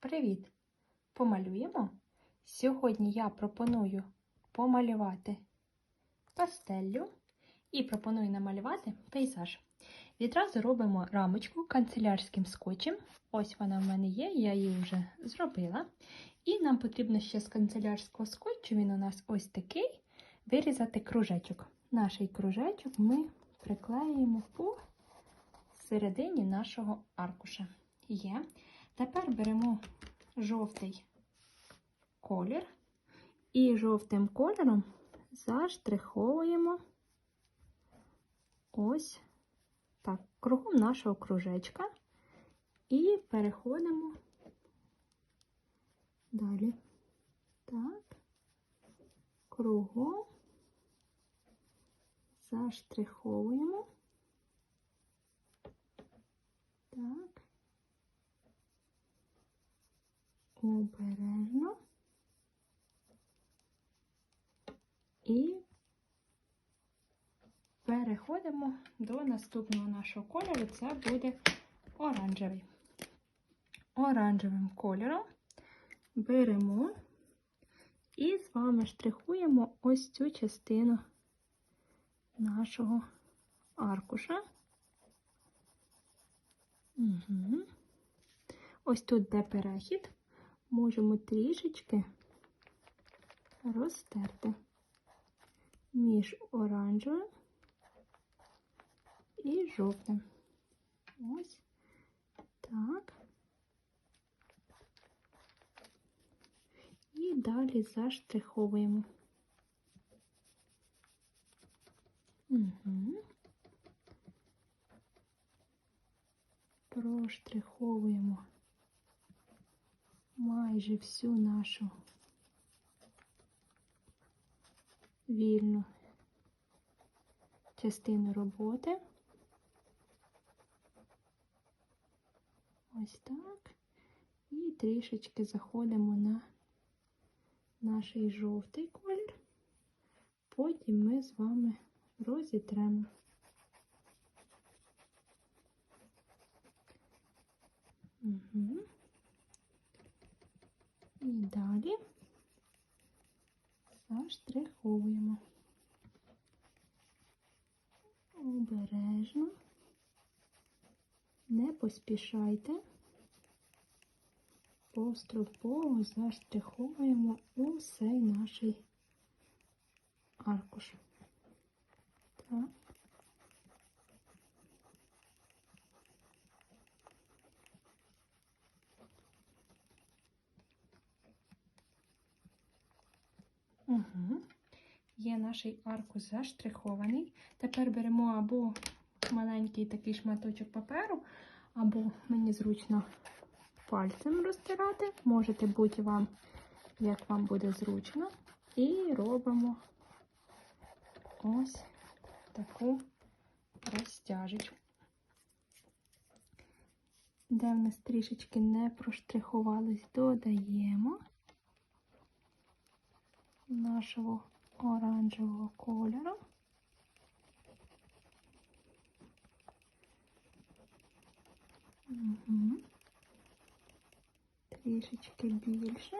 Привіт! Помалюємо? Сьогодні я пропоную помалювати пастеллю і пропоную намалювати пейзаж. Відразу робимо рамочку канцелярським скотчем. Ось вона в мене є, я її вже зробила. І нам потрібно ще з канцелярського скотчу, він у нас ось такий, вирізати кружечок. Наш кружечок ми приклеїмо по середині нашого аркуша. Є. Тепер беремо жовтий колір і жовтим кольором заштриховуємо ось так, кругом нашого кружечка і переходимо далі. Так, кругом заштриховуємо. Так. Обережно. І переходимо до наступного нашого кольору. Це буде оранжевий. Оранжевим кольором беремо і з вами штрихуємо ось цю частину нашого аркуша. Угу. Ось тут, де перехід, можемо трішечки розтерти між оранжевим і жовтим. Ось так. І далі заштриховуємо. Угу. Проштриховуємо майже всю нашу вільну частину роботи. Ось так. І трішечки заходимо на наш жовтий колір. Потім ми з вами розітремо. Угу. І далі заштриховуємо. Обережно, не поспішайте, поступово заштриховуємо усей наш аркуш. Так. Угу. Є наш аркус заштрихований. Тепер беремо або маленький такий шматочок паперу, або мені зручно пальцем розтирати. Можете бути вам, як вам буде зручно. І робимо ось таку розтяжечку. Де в нас трішечки не проштрихувались, додаємо нашого оранжевого кольору. Трішечки більше.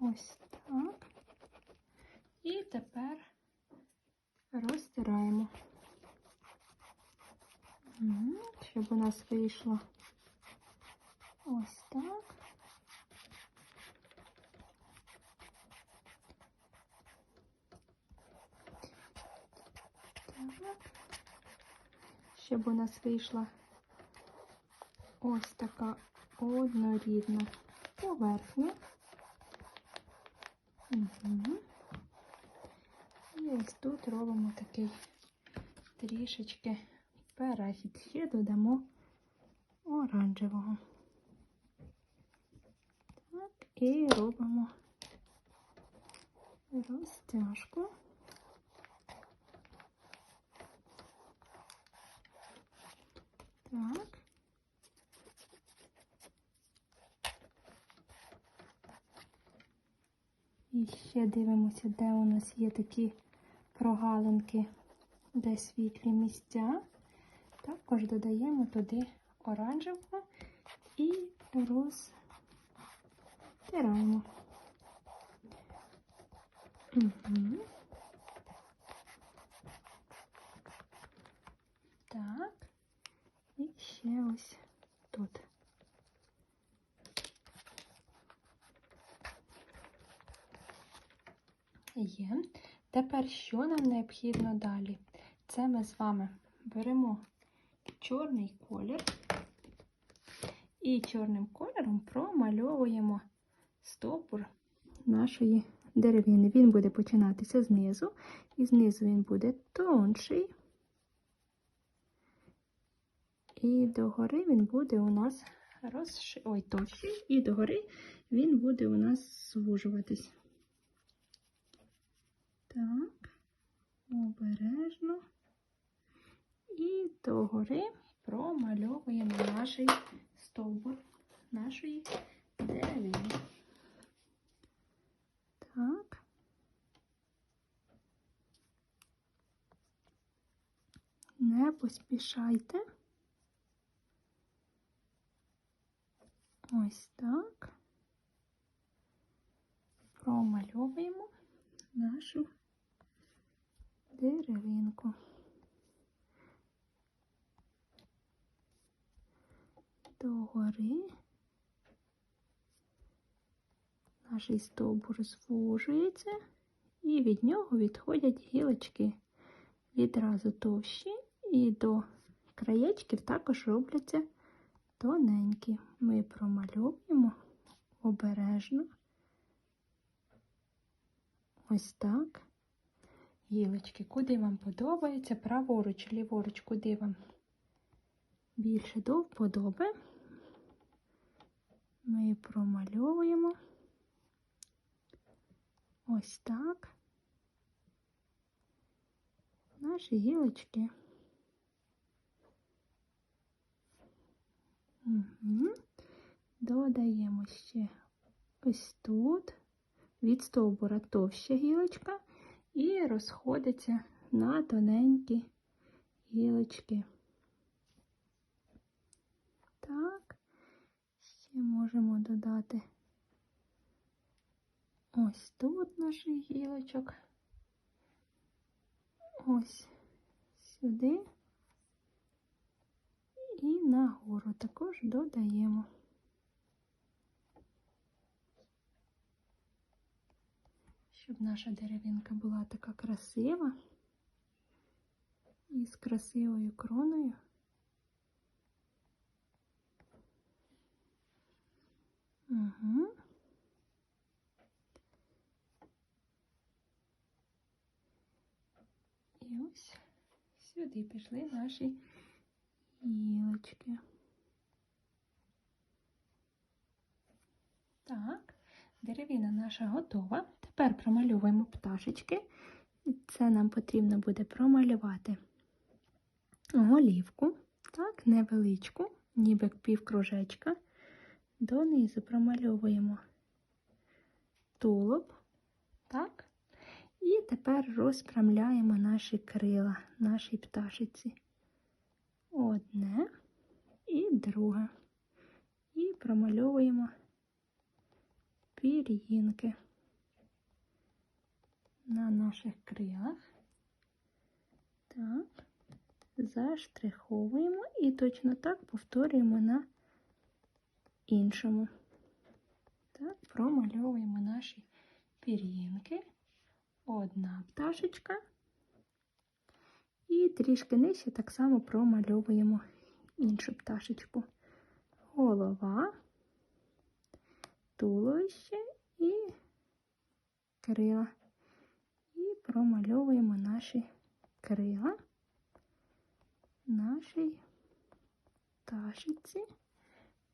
Ось так. І тепер розтираємо. Угу. Щоб у нас вийшло ось так. Так. Щоб у нас вийшла ось така однорідна поверхня. Угу. І ось тут робимо такий трішечки перехід. Ще додамо оранжевого. Так, і робимо розтяжку. Так. І ще дивимося, де у нас є такі прогалинки, де світлі місця. Також додаємо туди оранжевого і розтираємо. Так. І ще ось тут. Є. Тепер що нам необхідно далі? Це ми з вами беремо чорний колір і чорним кольором промальовуємо стовбур нашої деревини. Він буде починатися знизу, і знизу він буде тонший. І догори він буде у нас розши... Ой, товщий, і догори він буде у нас звужуватись. Так, обережно. І догори промальовуємо наш стовбур нашої деревини. Так. Не поспішайте. Ось так. Промальовуємо нашу деревинку. Догори наш стовбур звужується, і від нього відходять гілочки відразу товщі, і до краєчків також робляться тоненькі. Ми промальовуємо обережно. Ось так. Гілочки, куди вам подобається, праворуч, ліворуч, куди вам більше до вподоби. Ми її промальовуємо. Ось так. Наші гілочки. Додаємо ще ось тут. Від стовбура товща гілочка. І розходиться на тоненькі гілочки. Так, ще можемо додати ось тут наших гілочок, ось сюди і нагору також додаємо. Щоб наша деревинка була така красива і з красивою кроною. Угу. І ось сюди пішли наші гілочки. Так, деревина наша готова. Тепер промальовуємо пташечки. Це нам потрібно буде промалювати голівку, так, невеличку, ніби півкружечка. Донизу промальовуємо тулуб, так, і тепер розпрямляємо наші крила, нашій пташиці. Одне і друге. І промальовуємо пір'їнки на наших крилах. Так, заштриховуємо і точно так повторюємо на іншому. Так, промальовуємо наші пір'їнки. Одна пташечка. І трішки нижче так само промальовуємо іншу пташечку. Голова, туловище і крила. І промальовуємо наші крила нашій пташиці.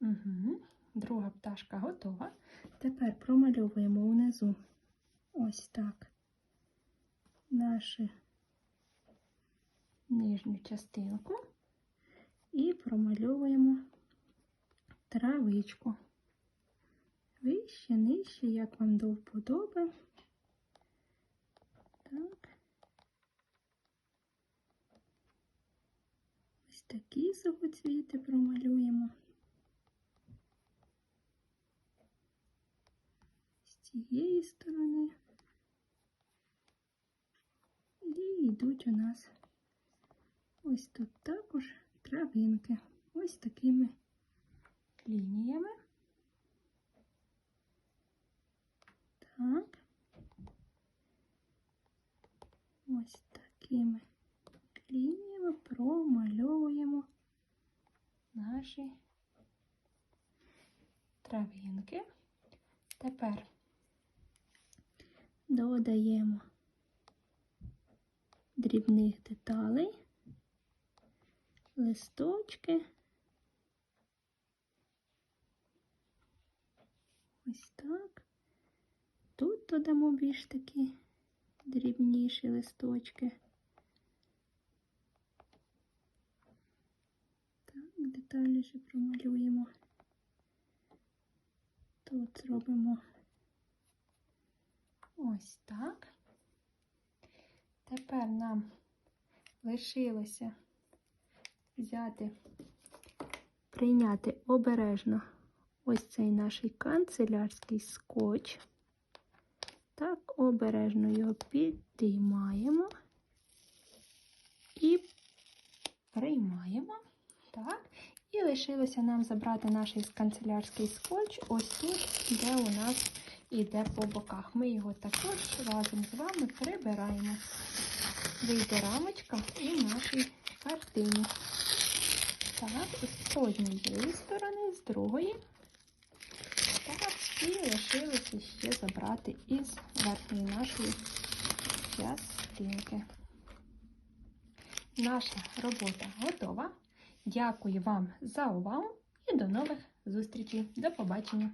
Угу. Друга пташка готова. Тепер промальовуємо унизу ось так нашу нижню частинку і промальовуємо травичку. Вище, нижче, як вам до вподоби. Так. Ось такі сухоцвіти промалюємо. Цієї сторони. І йдуть у нас ось тут також травинки. Ось такими лініями. Так. Ось такими лініями промальовуємо наші травинки. Тепер додаємо дрібних деталей, листочки. Ось так. Тут додамо більш такі дрібніші листочки. Так, детальніше промалюємо. Тут зробимо ось так. Тепер нам лишилося взяти, прийняти обережно ось цей наш канцелярський скотч. Так, обережно його підіймаємо і приймаємо. Так. І лишилося нам забрати наш канцелярський скотч ось тут, де у нас іде по боках. Ми його також разом з вами прибираємо. Вийде рамочка у нашій картині. Так, з однієї сторони, з другої. Так, і лишилося ще забрати із верхньої нашої частинки. Наша робота готова. Дякую вам за увагу і до нових зустрічей. До побачення!